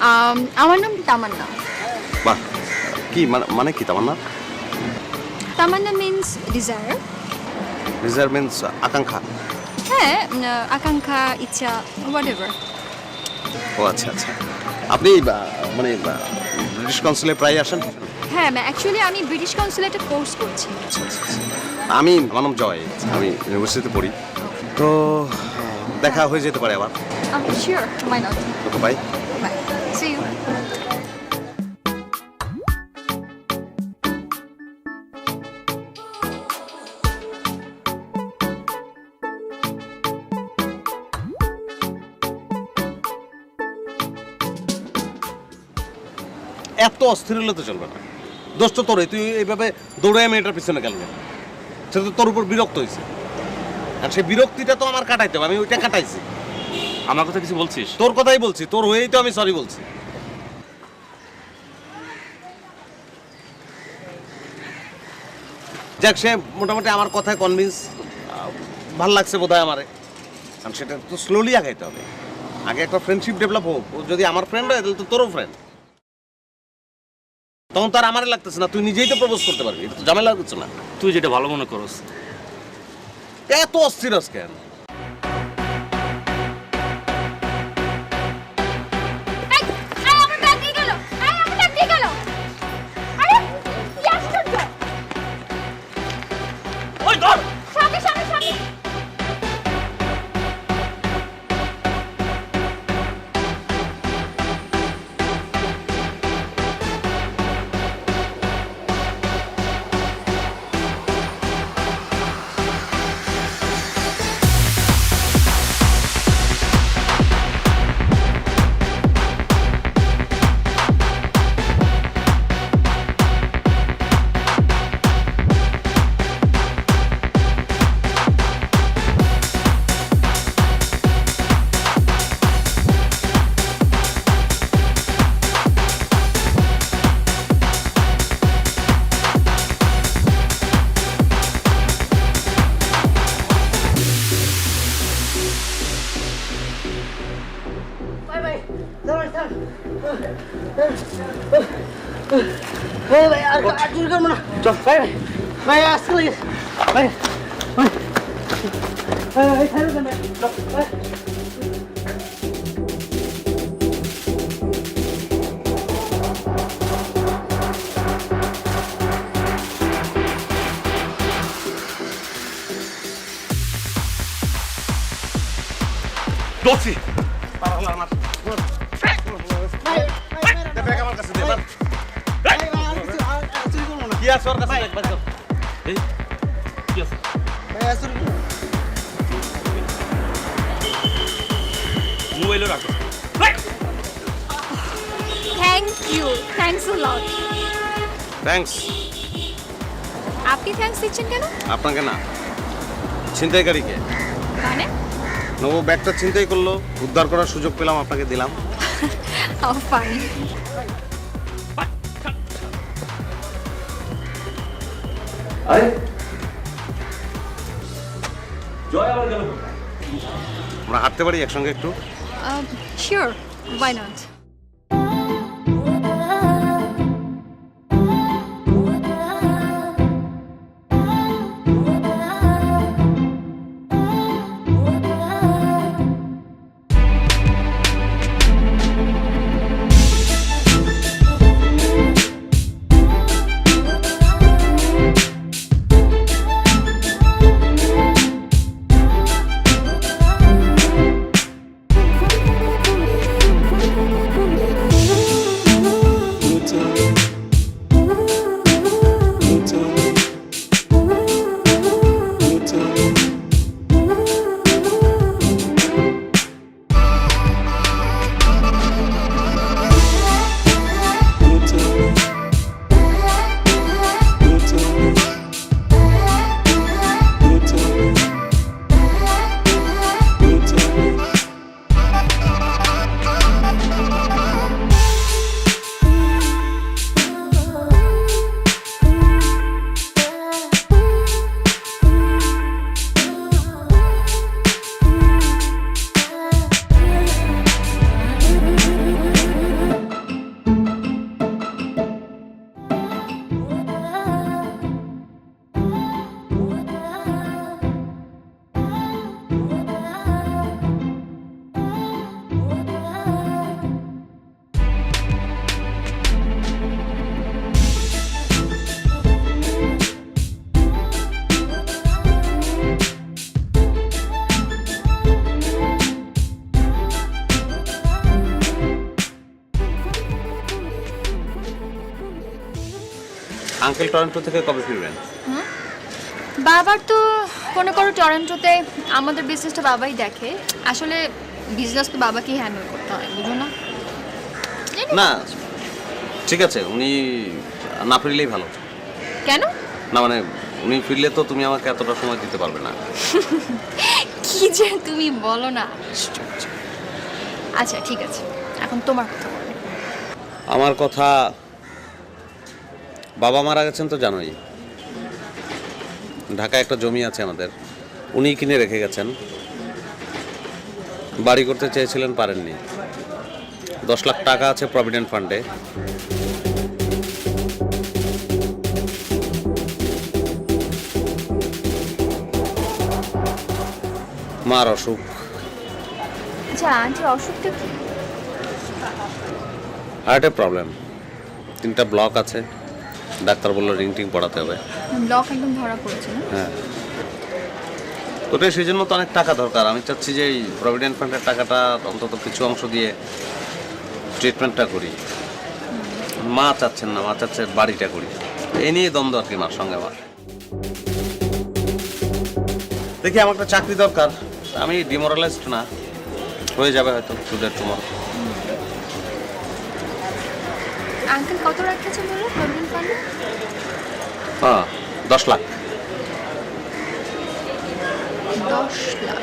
আম, আমার নাম তামান্না? বাহ কি মানে মানে কি তামান্না? তামান্না মিন্স ডিজায়ার রিজার্ভমেন্টস আকাঙ্ক্ষা। হ্যাঁ আকাঙ্ক্ষা ইচ্ছা হোয়াট এভার ও আচ্ছা আচ্ছা। আপনি মানে ব্রিটিশ কনসুলে প্রায় আসেন? হ্যাঁ অ্যাকচুয়ালি আমি ব্রিটিশ কাউন্সিলে একটা কোর্স করছি। আচ্ছা, আচ্ছা, আচ্ছা। আমি আমার নাম জয়। আমি ইউনিভার্সিটিতে পড়ি। তো দেখা হয়ে যেতে পারে আবার। শিওর মাই নট তো বাই এত অস্থির হলে তো চলবে না। দোষ তো তোরে তুই এইভাবে দৌড়ে মেয়েটার পিছনে গেল? সেটা তো তোর উপর বিরক্ত হয়েছে আর সেই বিরক্তিটা তো আমার কাটাইতে হবে আমি ওইটা কাটাইছি। আমার কথা কিছু বলছিস? তোর কথাই বলছি তোর হয়েই তো আমি সরি বলছি। যাক সে মোটামুটি আমার কথায় কনভিন্স ভালো লাগছে বোধ হয় আমারে। কারণ সেটা তো স্লোলি আগাইতে হবে। আগে একটা ফ্রেন্ডশিপ ডেভেলপ হোক ও যদি আমার ফ্রেন্ড হয় তাহলে তো তোরও ফ্রেন্ড তখন তো আর আমার লাগতেছে না তুই নিজেই তো প্রপোজ করতে পারবি এটা তো ঝামেলা করছ না। তুই যেটা ভালো মনে করস। এত অস্থির কেন ভাই ভাই আর আর চুরি করব না। চল। ভাই ভাই আসতে লাগে। ভাই ভাই ভাই ভাই ছাড়ো কেন চল, ভাই। ধরছি ভাই ভাই ভাই কাছে একবার। এই কি আছে ভাই। মোবাইলও রাখো thank you thanks a lot thanks আপনি থ্যাঙ্কস দিচ্ছেন কেন আপনাকে না ছিনতাইকারীকে মানে নবু ব্যাগটা ছিনতাই করল উদ্ধার করার সুযোগ পেলাম আপনাকে দিলাম হাউ আরে। জয় আবার গেল? আমরা হাঁটতে পারি একসঙ্গে একটু? Sure why not uncle Toronto থেকে কবে ফিরবেন? বাবার তো মনে করো টরন্টোতে আমাদের বিজনেসটা বাবাই দেখে। আসলে বিজনেস তো বাবাকেই হ্যান্ডেল করতে হয় বুঝো না? না ঠিক আছে উনি না ফিরলেই ভালো। কেন? না মানে উনি ফিরলে তো তুমি আমাকে এতটা সময় দিতে পারবে না। কি যে তুমি বলো না। আচ্ছা ঠিক আছে। এখন তোমার কথা আমার কথা বাবা মারা গেছেন তো জানোই। ঢাকায় একটা জমি আছে আমাদের উনি কিনে রেখে গেছেন। বাড়ি করতে চেয়েছিলেন পারেননি। দশ লাখ টাকা আছে প্রভিডেন্ট ফান্ডে মার অসুখ। আচ্ছা আন্টির অসুখটা কি? হার্টের প্রবলেম। তিনটা ব্লক আছে। ডাক্তার বলল রিং টিং পড়াতে হবে। ব্লক একদম ধরা পড়েছে না? হ্যাঁ। ওটাই সেই জন্য তো অনেক টাকা দরকার। আমি চাচ্ছি যে এই প্রভিডেন্ট ফান্ডের টাকাটা অন্তত কিছু অংশ দিয়ে ট্রিটমেন্টটা করি। মা চাচ্ছেন না মা চাচ্ছে বাড়িটা করি। এই নিয়ে দ্বন্দ্ব আর কি মার সঙ্গে আমার। দেখি আমার একটা চাকরি দরকার। আমি ডিমোরালাইজড না। হয়ে যাবে হয়তো টুডে টুমোর আঙ্কেল কত রাখেছে বলে প্রভিডেন্ট ফান্ডে হ্যাঁ দশ লাখ। দশ লাখ।